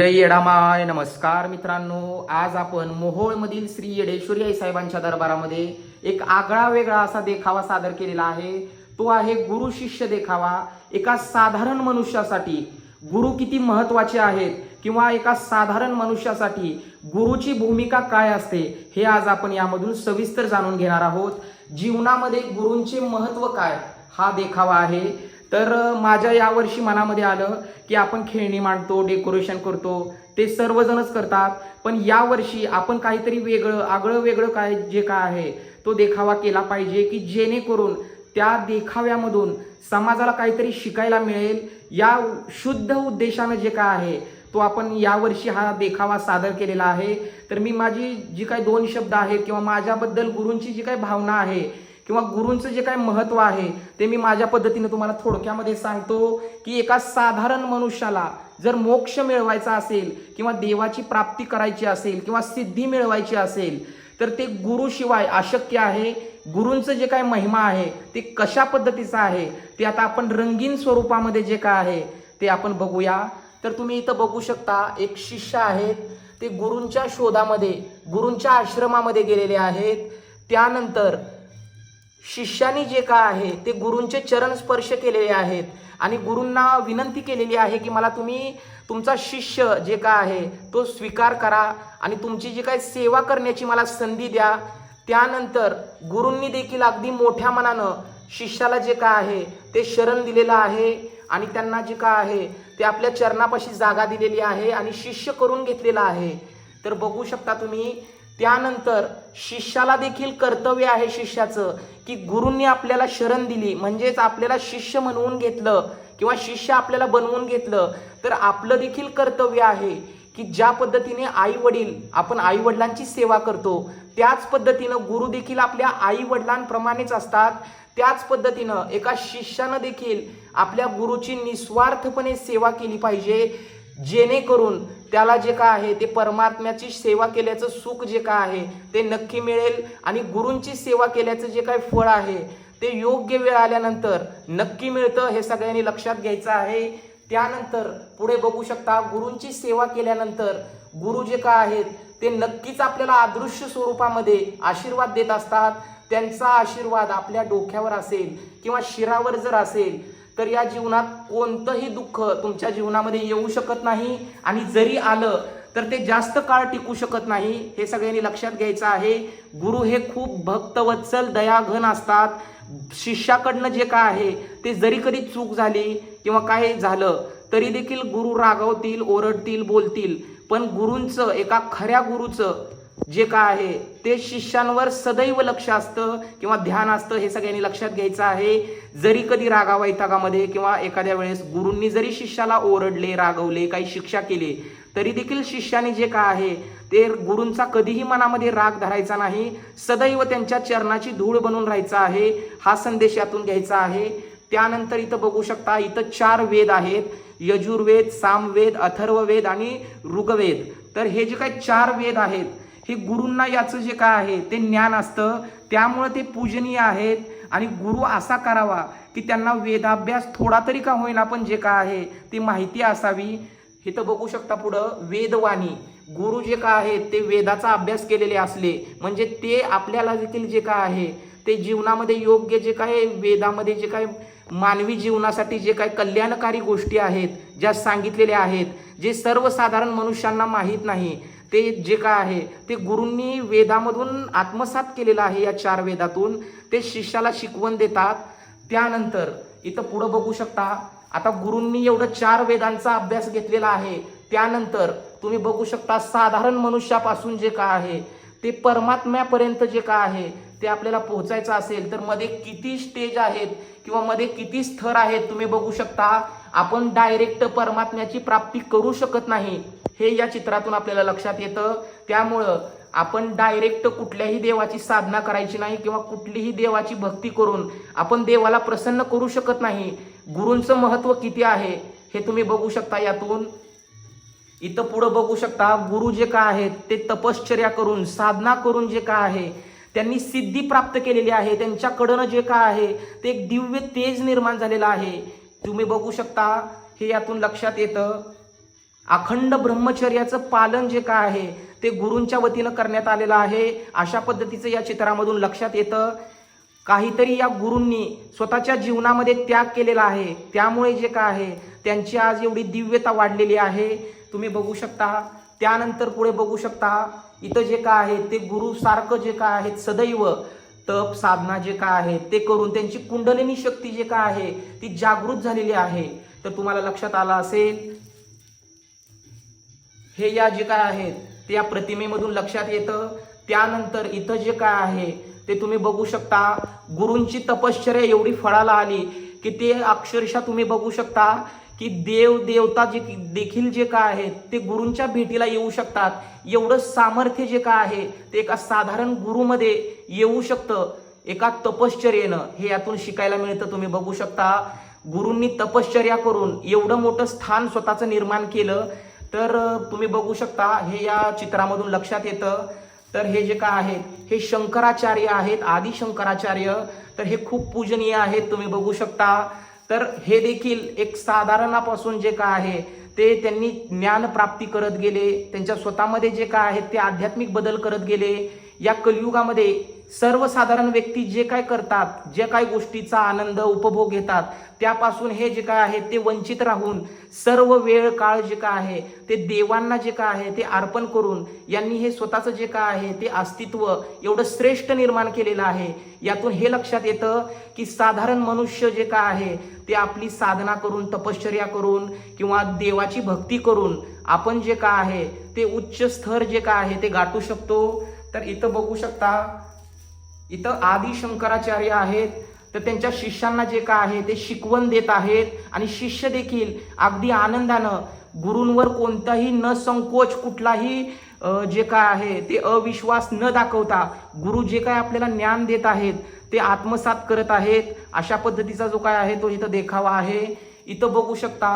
जय येडामाय. नमस्कार मित्रांनो. आज आपण मोहोळमधील श्री येडेश्वरी आई साहेबांच्या दरबारामध्ये एक आगळा वेगळा असा देखावा सादर केलेला आहे. तो आहे गुरु शिष्य देखावा. एका साधारण मनुष्यासाठी गुरु किती महत्त्वाचे आहेत किंवा एका साधारण मनुष्यासाठी गुरुची भूमिका काय असते हे आज आपण यामधून सविस्तर जाणून घेणार आहोत. जीवनामध्ये गुरूंचे महत्त्व काय हा देखावा आहे. तर माझ्या यावर्षी मनामध्ये आलं की आपण खेळणी मांडतो डेकोरेशन करतो. ते सर्वजणच करतात. पण यावर्षी आपण काहीतरी वेगळं आगळं वेगळं काय जे काय आहे तो देखावा केला पाहिजे की जेणेकरून त्या देखाव्यामधून समाजाला काहीतरी शिकायला मिळेल. या शुद्ध उद्देशानं जे काय आहे तो आपण यावर्षी हा देखावा सादर केलेला आहे. तर मी माझी जी काही दोन शब्द आहेत किंवा माझ्याबद्दल गुरूंची जी काही भावना आहे किंवा गुरूंचं जे काय महत्त्व आहे ते मी माझ्या पद्धतीने तुम्हाला थोडक्यामध्ये सांगतो की एका साधारण मनुष्याला जर मोक्ष मिळवायचा असेल किंवा देवाची प्राप्ती करायची असेल किंवा सिद्धी मिळवायची असेल तर ते गुरुशिवाय अशक्य आहे. गुरूंचं जे काय महिमा आहे ते कशा पद्धतीचं आहे ते आता आपण रंगीन स्वरूपामध्ये जे काय आहे ते आपण बघूया. तर तुम्ही इथं बघू शकता एक शिष्य आहेत ते गुरूंच्या शोधामध्ये गुरूंच्या आश्रमामध्ये गेलेले आहेत. त्यानंतर शिष्यांनी जे काय आहे ते गुरूंचे चरण स्पर्श केलेले आहेत. आणि गुरूंना विनंती केलेली आहे की मला तुम्ही तुमचा शिष्य जे काय आहे तो स्वीकार करा आणि तुमची जी काय सेवा करण्याची मला संधी द्या. त्यानंतर गुरूंनी देखील अगदी मोठ्या मनानं शिष्याला जे काय आहे ते शरण दिलेलं आहे आणि त्यांना जे काय आहे ते आपल्या चरणापाशी जागा दिलेली आहे आणि शिष्य करून घेतलेला आहे. तर बघू शकता तुम्ही त्यानंतर शिष्याला देखील कर्तव्य आहे शिष्याचं की गुरूंनी आपल्याला शरण दिली. म्हणजेच आपल्याला शिष्य म्हणवून घेतलं किंवा शिष्य आपल्याला बनवून घेतलं तर आपलं देखील कर्तव्य आहे की ज्या पद्धतीने आई वडील आपण आई वडिलांची सेवा करतो त्याच पद्धतीनं गुरु देखील आपल्या आई वडिलांप्रमाणेच असतात. त्याच पद्धतीनं एका शिष्यानं देखील आपल्या गुरुची निस्वार्थपणे सेवा केली पाहिजे. जेणेकरून त्याला जे का आहे ते परमात्म्याची सेवा केल्याचं सुख जे का आहे ते नक्की मिळेल आणि गुरूंची सेवा केल्याचं जे काय फळ आहे ते योग्य वेळ आल्यानंतर नक्की मिळतं हे सगळ्यांनी लक्षात घ्यायचं आहे. त्यानंतर पुढे बघू शकता गुरूंची सेवा केल्यानंतर गुरु जे का आहेत ते नक्कीच आपल्याला अदृश्य स्वरूपामध्ये आशीर्वाद देत असतात. त्यांचा आशीर्वाद आपल्या डोक्यावर असेल किंवा शिरावर जर असेल तर या जीवनात कोणतंही दुःख तुमच्या जीवनामध्ये येऊ शकत नाही आणि जरी आलं तर ते जास्त काळ टिकू शकत नाही. हे सगळ्यांनी लक्षात घ्यायचं आहे. गुरु हे खूप भक्तवत्सल दयाघन असतात. शिष्याकडनं जे काय आहे ते जरी कधी चूक झाली किंवा काय झालं तरी देखील गुरु रागवतील ओरडतील बोलतील. पण गुरूंचं एका खऱ्या गुरुचं जे काय आहे ते शिष्यांवर सदैव लक्ष असतं किंवा ध्यान असतं हे सगळ्यांनी लक्षात घ्यायचं आहे. जरी कधी रागावैतागामध्ये किंवा एखाद्या वेळेस गुरूंनी जरी शिष्याला ओरडले रागवले काही शिक्षा केली तरी देखील शिष्याने जे काय आहे ते गुरूंचा कधीही मनामध्ये राग धरायचा नाही. सदैव त्यांच्या चरणाची धूळ बनून राहायचा आहे. हा संदेश यातून घ्यायचा आहे. त्यानंतर इथं बघू शकता इथं चार वेद आहेत. यजुर्वेद सामवेद अथर्ववेद आणि ऋग्वेद. तर हे जे काही चार वेद आहेत हे गुरूंना याचं जे काय आहे ते ज्ञान असतं. त्यामुळं ते पूजनीय आहेत. आणि गुरु असा करावा की त्यांना वेदाभ्यास थोडा तरी का होईना पण जे काय आहे ती माहिती असावी. हे तर बघू शकता पुढं. वेदवाणी. गुरु जे काय आहेत ते वेदाचा अभ्यास केलेले असले म्हणजे ते आपल्याला देखील जे काय आहे ते जीवनामध्ये योग्य जे काय वेदामध्ये जे काय मानवी जीवनासाठी जे काय कल्याणकारी गोष्टी आहेत ज्या सांगितलेल्या आहेत जे सर्वसाधारण मनुष्यांना माहीत नाही ते जे काय आहे ते गुरूंनी वेदामधून आत्मसात केलेलं आहे या चार वेदातून. ते शिष्याला शिकवण देतात. त्यानंतर इथं पुढं बघू शकता आता गुरूंनी एवढं चार वेदांचा अभ्यास घेतलेला आहे. त्यानंतर तुम्ही बघू शकता साधारण मनुष्यापासून जे काय आहे ते परमात्म्यापर्यंत जे काय आहे ते आपल्याला पोहोचायचं असेल तर मध्ये किती स्टेज आहेत किंवा मध्ये किती स्तर आहेत तुम्ही बघू शकता. आपण डायरेक्ट परमात्म्याची प्राप्ती करू शकत नाही हे या चित्रातून आपल्याला लक्षात येतं. त्यामुळं आपण डायरेक्ट कुठल्याही देवाची साधना करायची नाही किंवा कुठलीही देवाची भक्ती करून आपण देवाला प्रसन्न करू शकत नाही. गुरूंचं महत्त्व किती आहे हे तुम्ही बघू शकता यातून. इथं पुढं बघू शकता गुरु जे का आहेत ते तपश्चर्या करून साधना करून जे का आहे त्यांनी सिद्धी प्राप्त केलेली आहे त्यांच्याकडनं जे का आहे ते एक दिव्य तेज निर्माण झालेलं आहे. तुम्ही बघू शकता हे यातून लक्षात येतं. अखंड ब्रह्मचर्याचं पालन जे काय आहे ते गुरूंच्या वतीनं करण्यात आलेलं आहे. अशा पद्धतीचं या चित्रामधून लक्षात येतं. काहीतरी या गुरूंनी स्वतःच्या जीवनामध्ये त्याग केलेला आहे. त्यामुळे जे काय आहे त्यांची आज एवढी दिव्यता वाढलेली आहे. तुम्ही बघू शकता त्यानंतर पुढे बघू शकता इथं जे काय आहे ते गुरु सारखं जे काय आहे सदैव तप साधना जे काय आहे ते करून त्यांची कुंडलिनी शक्ती जे काय आहे ती जागृत झालेली आहे. तर तुम्हाला लक्षात आलं असेल? हे या जे काय आहेत ते या प्रतिमेमधून लक्षात येतं. त्यानंतर इथं जे काय आहे ते तुम्ही बघू शकता. गुरूंची तपश्चर्या एवढी फळाला आली की ते अक्षरशः तुम्ही बघू शकता. की देव देवता जे देखील जे काय आहेत ते गुरूंच्या भेटीला येऊ शकतात. एवढं सामर्थ्य जे काय आहे ते एका साधारण गुरुमध्ये येऊ शकतं. एका तपश्चर्येनं हे यातून शिकायला मिळतं तुम्ही बघू शकता. गुरूंनी तपश्चर्या करून एवढं मोठं स्थान स्वतःचं निर्माण केलं तर तुम्ही बघू शकता हे या चित्रामधून लक्षात येतं. तर हे जे काय आहेत हे शंकराचार्य आहेत आदि शंकराचार्य तर हे खूप पूजनीय आहेत तुम्ही बघू शकता. तर हे देखील एक साधारणापासून जे काय आहे ते त्यांनी ज्ञान प्राप्ती करत गेले त्यांच्या स्वतःमध्ये जे काय आहे ते आध्यात्मिक बदल करत गेले. या कलियुगामध्ये सर्वसाधारण व्यक्ती जे काय करतात जे काय गोष्टीचा आनंद उपभोग घेतात त्यापासून हे जे काय आहे ते वंचित राहून सर्व वेळ काळ जे काय आहे ते देवांना जे काय आहे ते अर्पण करून यांनी हे स्वतःचं जे काय आहे ते अस्तित्व एवढं श्रेष्ठ निर्माण केलेलं आहे. यातून हे लक्षात येतं की साधारण मनुष्य जे काय आहे ते आपली साधना करून तपश्चर्या करून किंवा देवाची भक्ती करून आपण जे काय आहे ते उच्च स्तर जे काय आहे ते गाठू शकतो. तर इथं बघू शकता इथं आदी शंकराचार्य आहेत तर त्यांच्या शिष्यांना जे काय आहे ते शिकवण देत आहेत. आणि शिष्य देखील अगदी आनंदानं गुरूंवर कोणताही न संकोच कुठलाही जे काय आहे ते अविश्वास न दाखवता गुरु जे काय आपल्याला ज्ञान देत आहेत ते आत्मसात करत आहेत. अशा पद्धतीचा जो काय आहे तो इथं देखावा आहे. इथं बघू शकता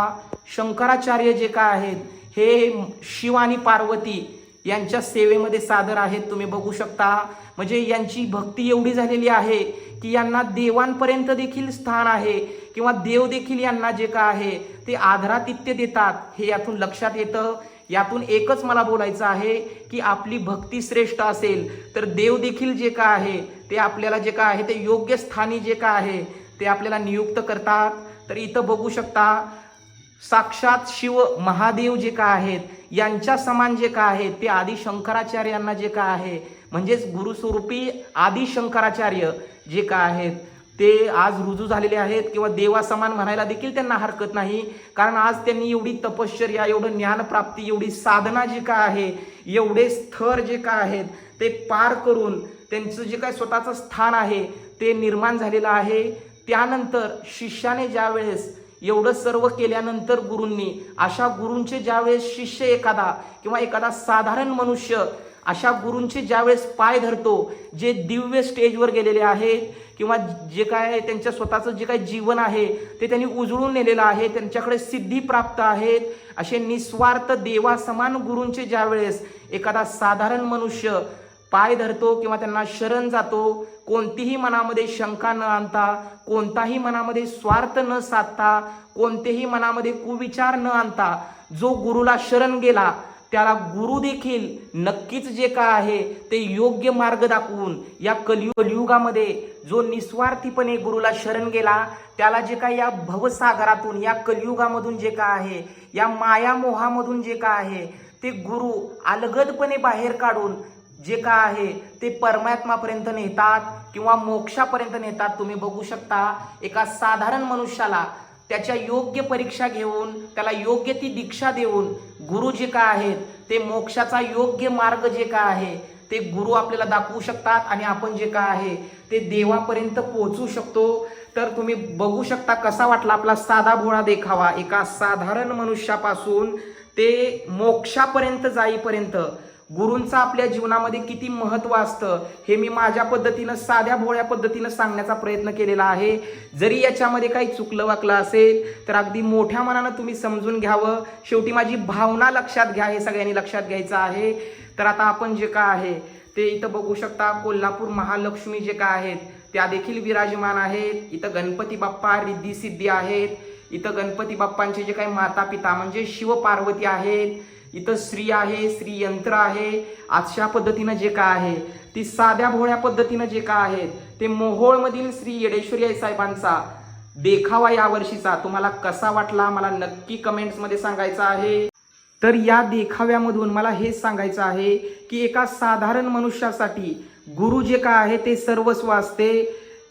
शंकराचार्य जे काय आहेत हे शिव आणि पार्वती यांच्या सेवेमध्ये सादर आहेत तुम्ही बघू शकता. म्हणजे यांची भक्ती एवढी झालेली आहे की यांना देवांपर्यंत देखील स्थान आहे किंवा देव देखील यांना जे का आहे ते आदरातिथ्य देतात. हे यातून लक्षात येतं. यातून एकच मला बोलायचं आहे की आपली भक्ती श्रेष्ठ असेल तर देव देखील जे का आहे ते आपल्याला जे काय आहे ते योग्य स्थानी जे का आहे ते आपल्याला नियुक्त करतात. तर इथं बघू शकता साक्षात शिव महादेव जे का आहेत यांच्या समान जे का आहेत ते आदि शंकराचार्यांना जे का आहे म्हणजेच गुरुस्वरूपी आदि शंकराचार्य जे का आहेत ते आज रुजू झालेले आहेत किंवा देवासमान म्हणायला देखील त्यांना हरकत नाही. कारण आज त्यांनी एवढी तपश्चर्या एवढं ज्ञानप्राप्ती एवढी साधना जी का आहे एवढे स्थर जे का आहेत ते पार करून त्यांचं जे काय स्वतःचं स्थान आहे ते निर्माण झालेलं आहे. त्यानंतर शिष्याने ज्या वेळेस एवढं सर्व केल्यानंतर गुरूंनी अशा गुरूंचे ज्यावेळेस शिष्य एखादा किंवा एखादा साधारण मनुष्य अशा गुरूंचे ज्यावेळेस पाय धरतो जे दिव्य स्टेजवर गेलेले आहेत किंवा जे काय त्यांच्या स्वतःचं जे काय जीवन आहे ते त्यांनी उजळून नेलेलं आहे त्यांच्याकडे सिद्धी प्राप्त आहेत असे निस्वार्थ देवासमान गुरूंचे ज्यावेळेस एखादा साधारण मनुष्य पाय धरतो किंवा त्यांना शरण जातो कोणतीही मनामध्ये शंका न आणता कोणताही मनामध्ये स्वार्थ न साधता कोणतेही मनामध्ये कुविचार न आणता जो गुरुला शरण गेला त्याला गुरु देखील नक्कीच जे काय आहे ते योग्य मार्ग दाखवून या कलियुगामध्ये जो निस्वार्थीपणे गुरुला शरण गेला त्याला जे काय या भवसागरातून या कलियुगामधून जे काय आहे या मायामोहामधून जे काय आहे ते गुरु अलगदपणे बाहेर काढून जे का आहे ते परमात्मापर्यंत नेतात किंवा मोक्षापर्यंत नेतात तुम्ही बघू शकता एका साधारण मनुष्याला त्याच्या योग्य परीक्षा घेऊन त्याला योग्य ती दीक्षा देऊन गुरु जे का आहेत ते मोक्षाचा योग्य मार्ग जे का आहे ते गुरु आपल्याला दाखवू शकतात आणि आपण जे का आहे ते देवापर्यंत पोहोचू शकतो. तर तुम्ही बघू शकता कसा वाटला आपला साधा भोळा देखावा. एका साधारण मनुष्यापासून ते मोक्षापर्यंत जाईपर्यंत गुरूंचं आपल्या जीवनामध्ये किती महत्त्व असतं हे मी माझ्या पद्धतीनं साध्या भोळ्या पद्धतीनं सांगण्याचा प्रयत्न केलेला आहे. जरी याच्यामध्ये काही चुकलं वाकलं असेल तर अगदी मोठ्या मनानं तुम्ही समजून घ्यावं. शेवटी माझी भावना लक्षात घ्या हे सगळ्यांनी लक्षात घ्यायचं आहे. तर आता आपण जे काय आहे ते इथं बघू शकता कोल्हापूर महालक्ष्मी जे काय आहेत त्या देखील विराजमान आहेत. इथं गणपती बाप्पा रिद्धी सिद्धी आहेत. इथं गणपती बाप्पांचे जे काही माता पिता म्हणजे शिवपार्वती आहेत. इथं स्त्री आहे स्त्री यंत्र आहे. अशा पद्धतीनं जे काय आहे ती साध्या भोळ्या पद्धतीनं जे काय आहेत ते मोहोळमधील श्री येडेश्वरी आई साहेबांचा देखावा यावर्षीचा तुम्हाला कसा वाटला मला नक्की कमेंट्समध्ये सांगायचं आहे. तर या देखाव्यामधून मला हेच सांगायचं आहे की एका साधारण मनुष्यासाठी गुरु जे काय आहे ते सर्वस्व असते.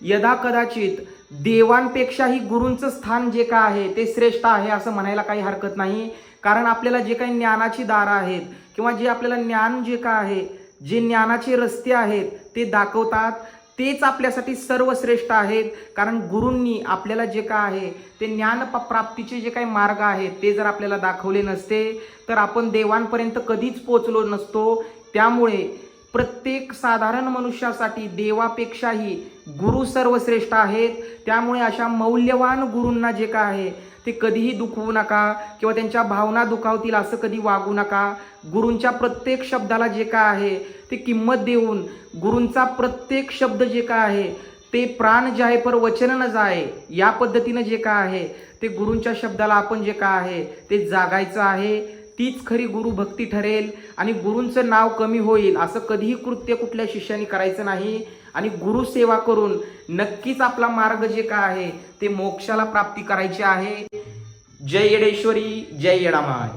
यदा कदाचित देवांपेक्षाही गुरूंचं स्थान जे काय आहे ते श्रेष्ठ आहे असं म्हणायला काही हरकत नाही. कारण आपल्याला जे काही ज्ञानाची दारं आहेत किंवा जे आपल्याला ज्ञान जे काय आहे जे ज्ञानाचे रस्ते आहेत ते दाखवतात तेच आपल्यासाठी सर्वश्रेष्ठ आहेत. कारण गुरूंनी आपल्याला जे काय आहे ते ज्ञान प- प्राप्तीचे जे काही मार्ग आहेत ते जर आपल्याला दाखवले नसते तर आपण देवांपर्यंत कधीच पोचलो नसतो. त्यामुळे प्रत्येक साधारण मनुष्यासाठी देवापेक्षाही गुरु सर्वश्रेष्ठ आहेत. त्यामुळे अशा मौल्यवान गुरूंना जे काय आहे ते कधीही दुखवू नका किंवा त्यांच्या भावना दुखावतील असं कधी वागू नका. गुरूंच्या प्रत्येक शब्दाला जे काय आहे ते किंमत देऊन गुरूंचा प्रत्येक शब्द जे काय आहे ते प्राण जाय पर वचन न जाय या पद्धतीनं जे काय आहे ते गुरूंच्या शब्दाला आपण जे काय आहे ते जागायचं आहे. तीच खरी गुरु भक्ती ठरेल आणि गुरूंचं नाव कमी होईल असं कधीही कृत्य कुठल्या शिष्याने करायचं नाही. आणि गुरुसेवा करून नक्कीच आपला मार्ग जे काय आहे ते मोक्षाला प्राप्ती करायची आहे. जय येडेश्वरी जय येडामाय